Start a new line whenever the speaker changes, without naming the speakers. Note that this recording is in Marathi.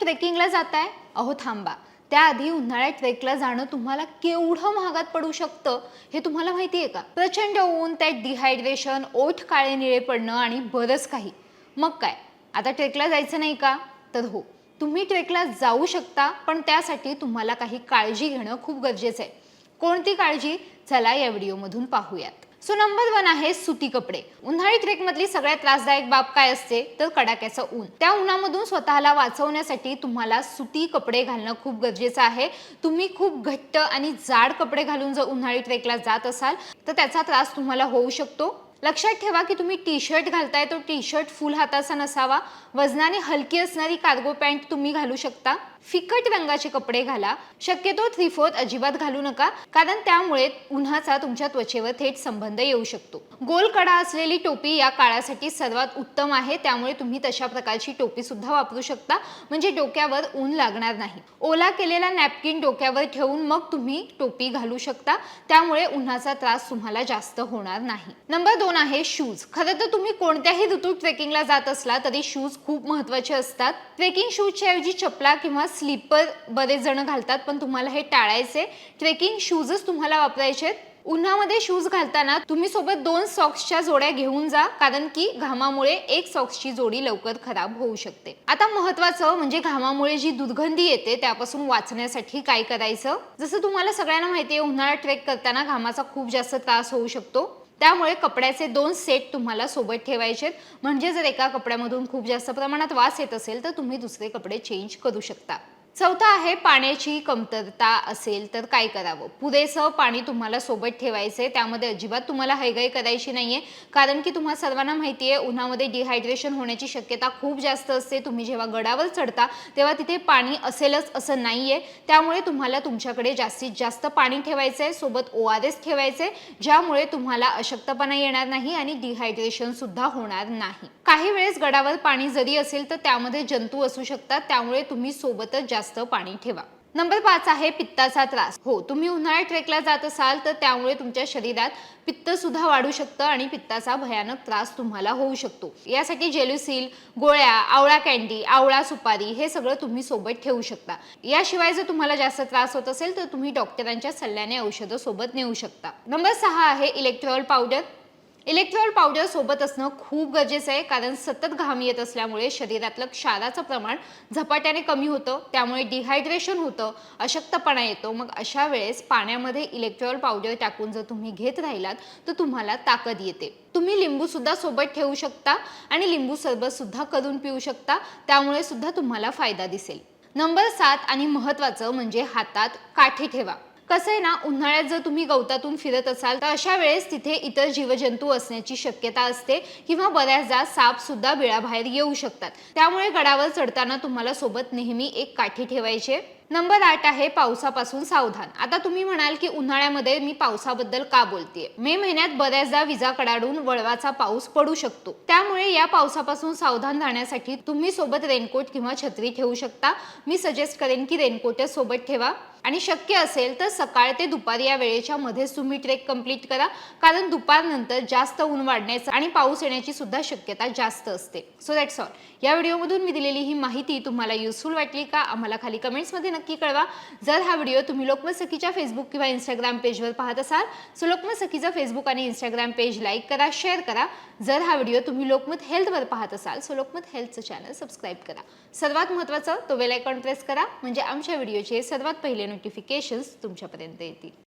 ट्रेकिंगला जाताय? अहो थांबा. त्याआधी उन्हाळ्यात ट्रेकला जाणं तुम्हाला केवढं महागात पडू शकतं हे तुम्हाला माहिती आहे का? प्रचंड ऊन त्यात डिहायड्रेशन ओठ काळे निळे पडणं आणि बरंच काही. मग काय? आता ट्रेकला जायचं नाही का? तर हो. तुम्ही ट्रेकला जाऊ शकता पण त्यासाठी तुम्हाला काही काळजी घेणं खूप गरजेचं आहे. कोणती काळजी? चला या व्हिडिओमधून पाहूयात. सो नंबर वन आहे सुती कपडे. उन्हाळी ट्रेकमधली सगळ्यात त्रासदायक बाब काय असते? तर कडाक्याचं ऊन. त्या उन्हामधून स्वतःला वाचवण्यासाठी तुम्हाला सुती कपडे घालणं खूप गरजेचं आहे. तुम्ही खूप घट्ट आणि जाड कपडे घालून जर उन्हाळी ट्रेकला जात असाल तर त्याचा त्रास तुम्हाला होऊ शकतो. लक्षात ठेवा की तुम्ही टी शर्ट घालताय तो टी शर्ट फुल हाताचा नसावा. वजनाने हलकी असणारी कार्गो पॅन्ट तुम्ही घालू शकता. फिकट रंगाचे कपडे घाला. शक्यतो थ्री फोर्थ अजिबात घालू नका कारण त्यामुळे उन्हाचा तुमच्या त्वचेवर थेट संबंध येऊ शकतो. गोल कडा असलेली टोपी या काळासाठी सर्वात उत्तम आहे त्यामुळे तुम्ही तशा प्रकारची टोपी सुद्धा वापरू शकता म्हणजे डोक्यावर ऊन लागणार नाही. ओला केलेला नॅपकिन डोक्यावर ठेवून मग तुम्ही टोपी घालू शकता त्यामुळे उन्हाचा त्रास तुम्हाला जास्त होणार नाही. नंबर दोन आहे? शूज खरं तर तुम्ही कोणत्याही ऋतूत ट्रेकिंगला जात असला तरी शूज खूप महत्त्वाचे असतात. ट्रेकिंग शूजच्या ऐवजी चपला किंवा स्लीपर बरेच जण घालतात पण तुम्हाला हे टाळायचे ट्रेकिंग शूजच तुम्हाला वापरायचे आहेत. उन्हामध्ये शूज घालताना तुम्ही सोबत दोन सॉक्सच्या जोड्या घेऊन जा कारण की घामामुळे एक सॉक्सची जोडी लवकर खराब होऊ शकते. आता महत्वाचं म्हणजे घामामुळे जी दुर्गंधी येते त्यापासून वाचण्यासाठी काय करायचं? जसं तुम्हाला सगळ्यांना माहिती आहे उन्हाळा ट्रेक करताना घामाचा खूप जास्त त्रास होऊ शकतो. त्यामुळे कपड्याचे दोन सेट तुम्हाला सोबत ठेवायचे म्हणजे जर एका कपड्यामधून खूप जास्त प्रमाणात वास येत असेल तर तुम्ही दुसरे कपडे चेंज करू शकता. चौथा आहे पाण्याची कमतरता असेल तर काय करावं? पुरेसं पाणी तुम्हाला सोबत ठेवायचंय. त्यामध्ये अजिबात तुम्हाला हैगाई करायची नाहीये. कारण की तुम्हा सर्वांना माहिती आहे उन्हामध्ये डिहायड्रेशन होण्याची शक्यता खूप जास्त असते. तुम्ही जेव्हा गडावर चढता तेव्हा तिथे पाणी असेलच असं नाहीये. त्यामुळे तुम्हाला तुमच्याकडे जास्तीत जास्त पाणी ठेवायचं आहे सोबत ओ आर एस ठेवायचे ज्यामुळे तुम्हाला अशक्तपणा येणार नाही आणि डिहायड्रेशन सुद्धा होणार नाही. काही वेळेस गडावर पाणी जरी असेल तर त्यामध्ये जंतू असू शकतात. त्यामुळे तुम्ही सोबतच जास्त पाणी ठेवा. नंबर पाच आहे पित्ताचा त्रास. हो तुम्ही उन्हाळ्यात ट्रेकला जात असाल तर त्यामुळे तुमच्या शरीरात पित्त सुद्धा वाढू शकतं आणि पित्ताचा भयानक त्रास तुम्हाला होऊ शकतो. यासाठी जेलुसील गोळ्या आवळा कॅन्डी आवळा सुपारी हे सगळं तुम्ही सोबत ठेवू शकता. याशिवाय जर तुम्हाला जास्त त्रास होत असेल तर तुम्ही डॉक्टरांच्या सल्ल्याने औषधं सोबत नेऊ शकता. नंबर सहा आहे इलेक्ट्रॉल पावडर. इलेक्ट्रॉल पावडर सोबत असणं खूप गरजेचं आहे कारण सतत घाम येत असल्यामुळे शरीरातलं क्षाराचं प्रमाण झपाट्याने कमी होतं त्यामुळे डिहायड्रेशन होतं अशक्तपणा येतो. मग अशा वेळेस पाण्यामध्ये इलेक्ट्रॉल पावडर टाकून जर तुम्ही घेत राहिलात तर तुम्हाला ताकद येते. तुम्ही लिंबूसुद्धा सोबत ठेवू शकता आणि लिंबू सरबतसुद्धा करून पिऊ शकता त्यामुळे सुद्धा तुम्हाला फायदा दिसेल. नंबर सात आणि महत्त्वाचं म्हणजे हातात काठी ठेवा. कसं आहे ना उन्हाळ्यात जर तुम्ही गवतातून फिरत असाल तर अशा वेळेस तिथे इतर जीवजंतू असण्याची शक्यता असते किंवा बऱ्याचदा साप सुद्धा बिळाबाहेर येऊ शकतात. त्यामुळे गडावर चढताना तुम्हाला सोबत नेहमी एक काठी ठेवायचे नंबर आठ आहे पावसापासून सावधान. आता तुम्ही म्हणाल की उन्हाळ्यामध्ये मी पावसाबद्दल का बोलतेय? मे महिन्यात बऱ्याचदा विजा कडाडून वळवाचा पाऊस पडू शकतो. त्यामुळे या पावसापासून सावधान राहण्यासाठी तुम्ही सोबत रेनकोट किंवा छत्री ठेवू शकता. मी सजेस्ट करेन की रेनकोटच सोबत ठेवा. आणि शक्य असेल तर सकाळ ते दुपार या वेळेच्या मध्येच तुम्ही ट्रेक कंप्लीट करा. कारण दुपारनंतर जास्त ऊन वाढण्याचं आणि पाऊस येण्याची सुद्धा शक्यता जास्त असते. सो दॅट्स ऑल या व्हिडिओमधून मी दिलेली ही माहिती तुम्हाला युजफुल वाटली का? आम्हाला खाली कमेंट्समध्ये नक्की कळवा. जर हा व्हिडिओ तुम्ही लोकमत सखीच्या फेसबुक किंवा इंस्टाग्राम पेजवर पाहत असाल सो लोकमत सखीचं फेसबुक आणि इंस्टाग्राम पेज लाईक करा शेअर करा. जर हा व्हिडिओ तुम्ही लोकमत हेल्थवर पाहत असाल सो लोकमत हेल्थचं चॅनल सबस्क्राईब करा. सर्वात महत्त्वाचं तो बेल प्रेस करा. म्हणजे आमच्या व्हिडिओचे सर्वात पहिले नोटिफिकेशन्स तुमच्यापर्यंत येतील.